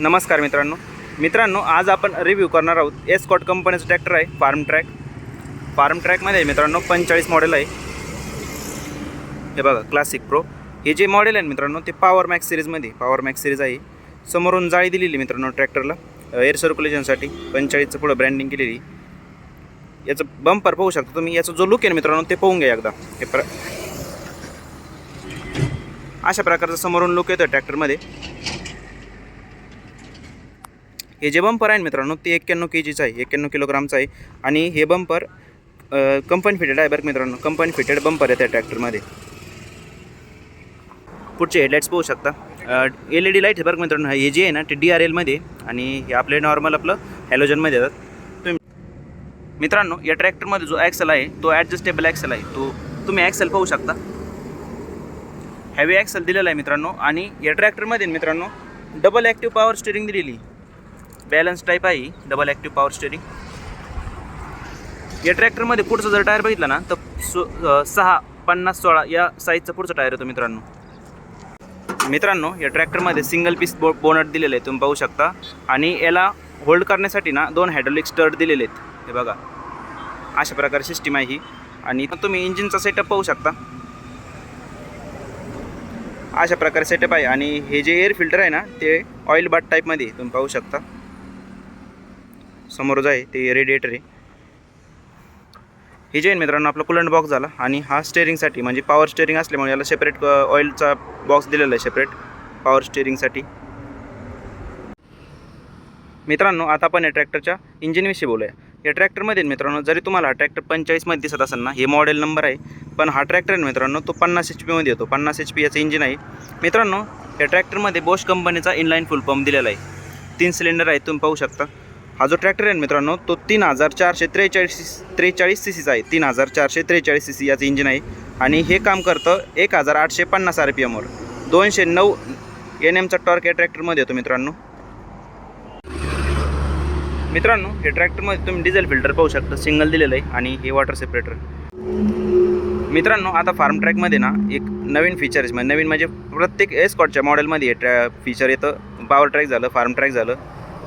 नमस्कार मित्रांनो. मित्रांनो आज आपण रिव्ह्यू करणार आहोत एस्कॉट कंपनीचं ट्रॅक्टर आहे फार्म ट्रॅक फार्म ट्रॅकमध्ये मित्रांनो पंचेचाळीस मॉडेल आहे. हे बघा क्लासिक प्रो हे जे मॉडेल आहे मित्रांनो ते पॉवर मॅक्स सिरीजमध्ये पॉवर मॅक्स सिरीज आहे. समोरून जाळी दिलेली मित्रांनो ट्रॅक्टरला एअर सर्क्युलेशनसाठी पंचेचाळीसचं पुढं ब्रँडिंग केलेली. याचं बंपर पाहू शकता तुम्ही. याचा जो लुक आहे मित्रांनो ते पाहून घ्या एकदा. हे प्र अशा प्रकारचा समोरून लुक येतो ट्रॅक्टरमध्ये हे जे बंपर आहे मित्रांनो ते एक्क्याण्णव के जीचं आहे एक्क्याण्णव किलोग्रामचं आहे. आणि हे बंपर कंपनी फिटेड आहे बरं मित्रांनो कंपनी फिटेड बंपर आहे त्या ट्रॅक्टरमध्ये पुढचे हेडलाईट्स पाहू शकता. एल ई डी लाइट बरं मित्रांनो हे जे आहे ना ते डी आर एलमध्ये आणि हे आपले नॉर्मल आपलं हॅलोजनमध्ये येतात. तुम्ही मित्रांनो या ट्रॅक्टरमध्ये जो ॲक्सेल आहे तो ॲडजस्टेबल ॲक्सेल आहे. तो तुम्ही ॲक्सेल पाहू शकता. हॅवी ॲक्सेल दिलेला आहे मित्रांनो. आणि या ट्रॅक्टरमध्ये मित्रांनो डबल ॲक्टिव्ह पॉवर स्टिअरिंग दिलेली बॅलन्स टाईप आहे डबल ॲक्टिव्ह पॉवर स्टेरिंग या ट्रॅक्टरमध्ये पुढचं जर टायर बघितलं ना तर सो सहा पन्नास सोळा या साईजचा पुढचा टायर येतो मित्रांनो. मित्रांनो या ट्रॅक्टरमध्ये सिंगल पीस बो बोनट दिलेलं आहे तुम्ही पाहू शकता. आणि याला होल्ड करण्यासाठी ना दोन हायड्रोलिक स्टर्ट दिलेले आहेत. हे बघा. अशा प्रकारे सिस्टीम आहे ही. आणि तुम्ही इंजिनचा सेटअप पाहू शकता. अशा प्रकारे सेटअप आहे. आणि हे जे एअर फिल्टर आहे ना ते ऑइल बाट टाईपमध्ये तुम्ही पाहू शकता. समोरच आहे ते रेडिएटर आहे. हे जे आहे मित्रांनो आपला कुलंट बॉक्स झाला आणि हा स्टेअरिंगसाठी म्हणजे पॉवर स्टेअरिंग असल्यामुळे याला सेपरेट ऑइलचा बॉक्स दिलेला आहे सेपरेट पॉवर स्टेअरिंगसाठी मित्रांनो आता आपण या ट्रॅक्टरच्या इंजिनविषयी बोलूया. या ट्रॅक्टरमध्ये मित्रांनो जरी तुम्हाला हा ट्रॅक्टर पंचेचाळीसमध्ये दिसत असेल ना हे मॉडेल नंबर आहे पण हा ट्रॅक्टर आहे मित्रांनो तो पन्नास एच पीमध्ये येतो. पन्नास एच पी याचं इंजिन आहे. मित्रांनो या ट्रॅक्टरमध्ये बोश कंपनीचा इनलाईन फुल पंप दिलेला आहे. तीन सिलेंडर आहे तुम्ही पाहू शकता. हा जो ट्रॅक्टर आहे मित्रांनो तो तीन हजार चारशे त्रेचाळीस त्रेचाळीस सी सीचा आहे. तीन हजार चारशे त्रेचाळीस सी सी याचं इंजिन आहे. आणि हे काम करतं एक हजार आठशे पन्नास आर पी एमवर दोनशे नऊ एन एमचा टॉर्क या ट्रॅक्टरमध्ये येतो मित्रांनो. मित्रांनो हे ट्रॅक्टरमध्ये तुम्ही डिझेल फिल्टर पाहू शकता. सिंगल दिलेलं आहे आणि हे वॉटर सेपरेटर मित्रांनो आता फार्म ट्रॅकमध्ये ना एक नवीन फीचर म्हणजे नवीन म्हणजे प्रत्येक एस्कॉटच्या मॉडेलमध्ये हे ट्रॅ फीचर येतं. पॉवर ट्रॅक झालं फार्म ट्रॅक झालं.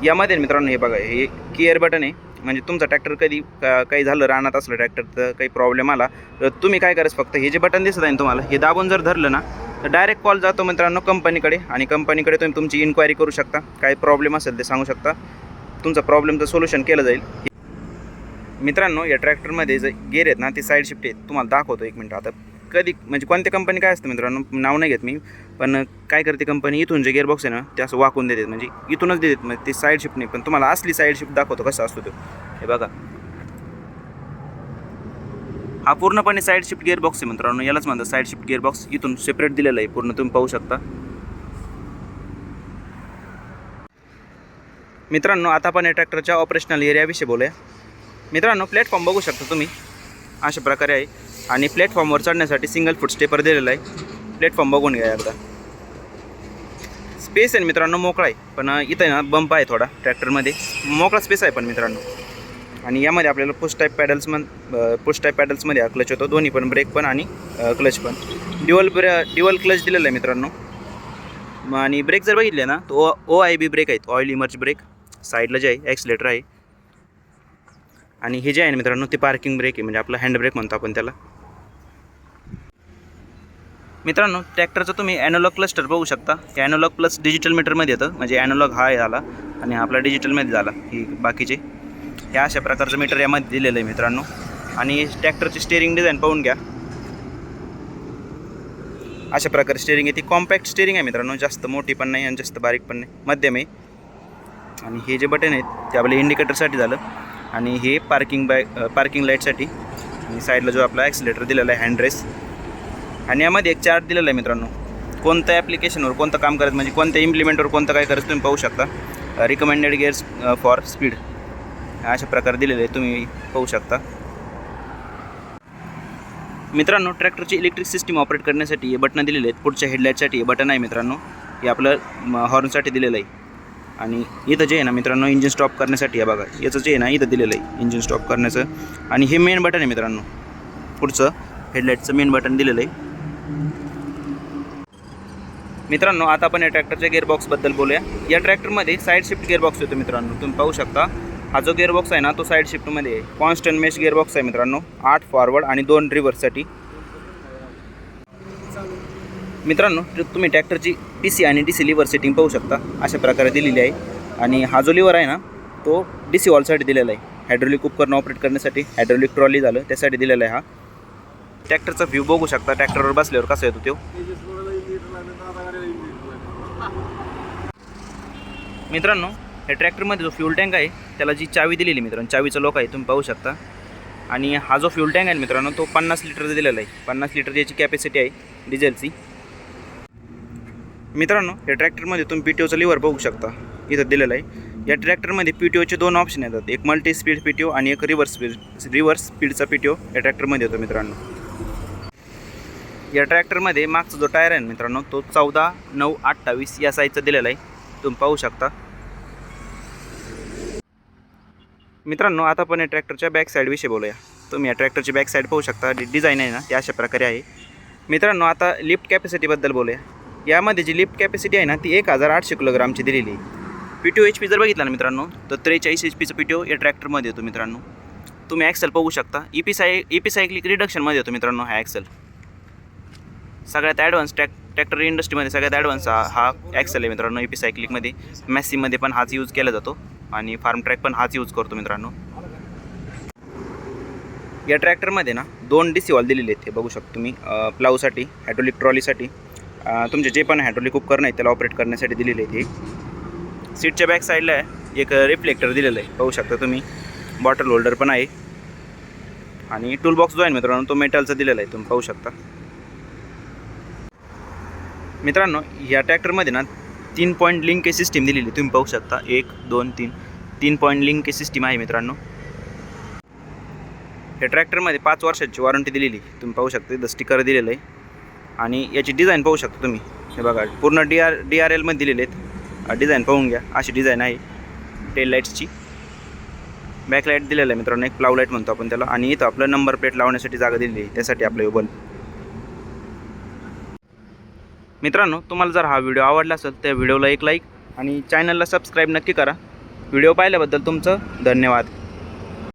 यामध्ये मित्रांनो हे बघा हे किअर बटन आहे. म्हणजे तुमचा ट्रॅक्टर कधी काही झालं रानात असलं ट्रॅक्टर तर काही प्रॉब्लेम आला तर तुम्ही काय करायचं फक्त हे जे बटन दिसत आहे ना तुम्हाला हे दाबून जर धरलं ना तर डायरेक्ट कॉल जातो मित्रांनो कंपनीकडे आणि कंपनीकडे तुम्ही तुमची इन्क्वायरी करू शकता. काय प्रॉब्लेम असेल ते सांगू शकता. तुमचा प्रॉब्लेमचं सोल्युशन केलं जाईल. मित्रांनो या ट्रॅक्टरमध्ये जे गेअर आहेत ना ते साईड शिफ्ट आहेत. तुम्हाला दाखवतो एक मिनटं आता. कधी म्हणजे कोणत्या कंपनी काय असतं मित्रांनो? नाव नाही घेत मी पण काय करते कंपनी इथून जे गिअरबॉक्स आहे ना ते असं वाकून देतात. म्हणजे इथूनच देतात. म्हणजे ते साईड शिफ्ट नाही. पण तुम्हाला असली साईड शिफ्ट दाखवतो कसा असतो तो. हे बघा. हा पूर्णपणे साईड शिफ्ट गिअरबॉक्स आहे मित्रांनो. यालाच म्हणतात साईड शिफ्ट गिअरबॉक्स इथून सेपरेट दिलेला आहे. पूर्ण तुम्ही पाहू शकता. मित्रांनो आता आपण या ट्रॅक्टरच्या ऑपरेशनल एरियाविषयी बोलूया. मित्रांनो प्लॅटफॉर्म बघू शकता तुम्ही. अशा प्रकारे आहे. आणि प्लॅटफॉर्मवर चढण्यासाठी सिंगल फूट स्टेपर दिलेला आहे. प्लॅटफॉर्म बघून घ्या एकदा. स्पेस आहे मित्रांनो मोकळा आहे. पण इथं आहे ना बंप आहे थोडा ट्रॅक्टरमध्ये मोकळा स्पेस आहे पण मित्रांनो. आणि यामध्ये आपल्याला पुश टाईप पॅडल्स मन पुश टाईप पॅडल्समध्ये हा क्लच होतो. दोन्ही पण ब्रेक पण आणि क्लच पण. ड्युअल ब्रे ड्युअल क्लच दिलेला आहे मित्रांनो. आणि ब्रेक जर बघितले ना तो O O I B brake आहेत ऑइल इमर्ज ब्रेक साईडला जे आहे ॲक्सिलेटर आहे. आणि हे जे आहे ना मित्रांनो ते पार्किंग ब्रेक आहे. म्हणजे आपला हँड ब्रेक म्हणतो आपण त्याला. मित्रांनो ट्रॅक्टरचं तुम्ही ॲनोलॉग क्लस्टर बघू शकता. हे ॲनोलॉग प्लस डिजिटल मीटरमध्ये येतं. म्हणजे ॲनोलॉग हा झाला आणि आपला डिजिटलमध्ये झाला ही बाकीचे. ह्या अशा प्रकारचं मीटर यामध्ये दिलेलं आहे मित्रांनो. आणि ट्रॅक्टरची स्टेअरिंग डिझाईन पाहून घ्या. अशा प्रकारे स्टेअरिंग आहे. ती कॉम्पॅक्ट स्टेअरिंग आहे मित्रांनो. जास्त मोठी पण नाही आणि जास्त बारीक पण नाही. मध्यम आहे. आणि हे जे बटन आहेत ते आपले इंडिकेटरसाठी झालं. आणि हे पार्किंग बाय पार्किंग लाईटसाठी आणि साईडला जो आपला ॲक्सिलेटर दिलेला आहे हँडरेस आणि यामध्ये एक चार्ट दिलेला आहे मित्रांनो. कोणत्या ॲप्लिकेशनवर कोणतं काम करत म्हणजे कोणत्या इम्प्लिमेंटवर कोणतं काय करत तुम्ही पाहू शकता. रिकमेंडेड गेअर्स फॉर स्पीड अशा प्रकारे दिलेले आहे तुम्ही पाहू शकता. मित्रांनो ट्रॅक्टरची इलेक्ट्रिक सिस्टीम ऑपरेट करण्यासाठी हे बटन दिलेले आहेत. पुढच्या हेडलाईटसाठी हे बटन आहे मित्रांनो. हे आपलं हॉर्नसाठी दिलेलं आहे. आणि इथं जे आहे ना मित्रांनो इंजिन स्टॉप करण्यासाठी आहे बघा याचं जे आहे ना इथं दिलेलं आहे इंजिन स्टॉप करण्याचं. आणि हे मेन बटन आहे मित्रांनो. पुढचं हेडलाईटचं मेन बटन दिलेलं आहे. मित्रांनो आता आपण या ट्रॅक्टरच्या गिअरबॉक्सबद्दल बोलूया. या ट्रॅक्टरमध्ये साईड शिफ्ट गिअरबॉक्स येतो मित्रांनो. तुम्ही पाहू शकता. हा जो गिअरबॉक्स आहे ना तो साईड शिफ्टमध्ये आहे कॉन्स्टंट मेश गिअरबॉक्स आहे मित्रांनो. आठ फॉरवर्ड आणि दोन रिव्हर्ससाठी मित्रांनो तुम्ही ट्रॅक्टरची पी सी आणि डी सी लिव्हर सेटिंग पाहू शकता. अशा प्रकारे दिलेली आहे. आणि हा जो लिव्हर आहे ना तो डी सी वॉलसाठी दिलेला आहे. हायड्रोलिक उपकरण ऑपरेट करण्यासाठी हायड्रोलिक ट्रॉली झालं त्यासाठी दिलेला आहे हा. ट्रॅक्टरचा व्ह्यू बघू शकता. ट्रॅक्टरवर बसल्यावर कसा येतो तो? मित्रांनो ह्या ट्रॅक्टरमध्ये जो फ्यूल टँक आहे त्याला जी चावी दिलेली मित्रांनो चावीचा लोक आहे तुम्ही पाहू शकता. आणि हा जो फ्यूल टँक आहे मित्रांनो तो पन्नास लिटरचा दिलेला आहे. पन्नास लिटर याची कॅपॅसिटी आहे डिझेलची मित्रांनो या ट्रॅक्टरमध्ये तुम्ही पी टी ओचं लिव्हर बघू शकता. इथं दिलेलं आहे. या ट्रॅक्टरमध्ये पी टी ओचे दोन ऑप्शन येतात. एक multi speed P T O आणि एक रिव्हर्स स्पीड रिव्हर्स स्पीडचा पी टी ओ या ट्रॅक्टरमध्ये येतो मित्रांनो. या ट्रॅक्टरमध्ये मागचा जो टायर आहे मित्रांनो तो चौदा नऊ अठ्ठावीस या साईजचा दिलेला आहे. तुम्ही पाहू शकता. मित्रांनो आता आपण या ट्रॅक्टरच्या बॅक साईडविषयी बोलूया. तुम्ही या ट्रॅक्टरची बॅक साईड पाहू शकता. डिझाईन आहे ना ते अशा प्रकारे आहे. मित्रांनो आता लिफ्ट कॅपॅसिटीबद्दल बोलूया. यामध्ये जी लिफ्ट कॅपॅसिटी आहे ना ती एक हजार आठशे किलोग्रामची दिलेली आहे. P T O H P जर बघितला ना मित्रांनो तर त्रेचाळीस एच पीचं पी टी ओ या ट्रॅक्टरमध्ये येतो मित्रांनो. तुम्ही ॲक्सेल पाहू शकता. ई पी साय ई पी सायक्लिक रिडक्शनमध्ये येतो मित्रांनो हा ॲक्सेल सगळ्यात ॲडव्हान्स ट्रॅक ट्रॅक्टर इंडस्ट्रीमध्ये सगळ्यात ॲडव्हान्स हा हा ॲक्सेल आहे मित्रांनो ई पी सायक्लिकमध्ये मॅसीमध्ये पण हाच यूज केला जातो आणि फार्म ट्रॅक पण हाच यूज करतो मित्रांनो. या ट्रॅक्टरमध्ये ना दोन डी सी वॉल दिलेले आहेत हे बघू शकतो तुम्ही. प्लाऊसाठी हायड्रोलिक ट्रॉलीसाठी तुमचे जे पण हायड्रोलिक उपकरण आहेत त्याला ऑपरेट करण्यासाठी दिलेले आहेत हे. सीटच्या बॅक साईडला आहे एक रिफ्लेक्टर दिलेलं आहे पाहू शकता तुम्ही. बॉटल होल्डर पण आहे. आणि टूलबॉक्स जो आहे मित्रांनो तो मेटलचा दिलेला आहे तुम्ही पाहू शकता. मित्रांनो या ट्रॅक्टरमध्ये ना तीन पॉईंट लिंक सिस्टीम दिलेली. तुम्ही पाहू शकता. एक दोन तीन. तीन पॉईंट लिंक सिस्टीम आहे मित्रांनो. या ट्रॅक्टरमध्ये पाच वर्षाची वॉरंटी दिलेली. तुम्ही पाहू शकता इथं स्टिकर दिलेलं आहे. आणि याची डिझाईन पाहू शकता तुम्ही. हे बघा पूर्ण डी आर डी आर एलमध्ये दिलेले आहेत. डिझाईन पाहून घ्या. अशी डिझाईन आहे. टेल लाईट्सची बॅकलाईट दिलेलं आहे मित्रांनो. एक प्लाव लाइट म्हणतो आपण त्याला. आणि इथं आपलं नंबर प्लेट लावण्यासाठी जागा दिलेली आहे. त्यासाठी आपलं बल्ब मित्रांनो तुम्हाला जर हा व्हिडिओ आवडला असेल तर व्हिडिओला एक लाईक आणि चॅनलला सबस्क्राईब नक्की करा. व्हिडिओ पाहिल्याबद्दल तुमचं धन्यवाद.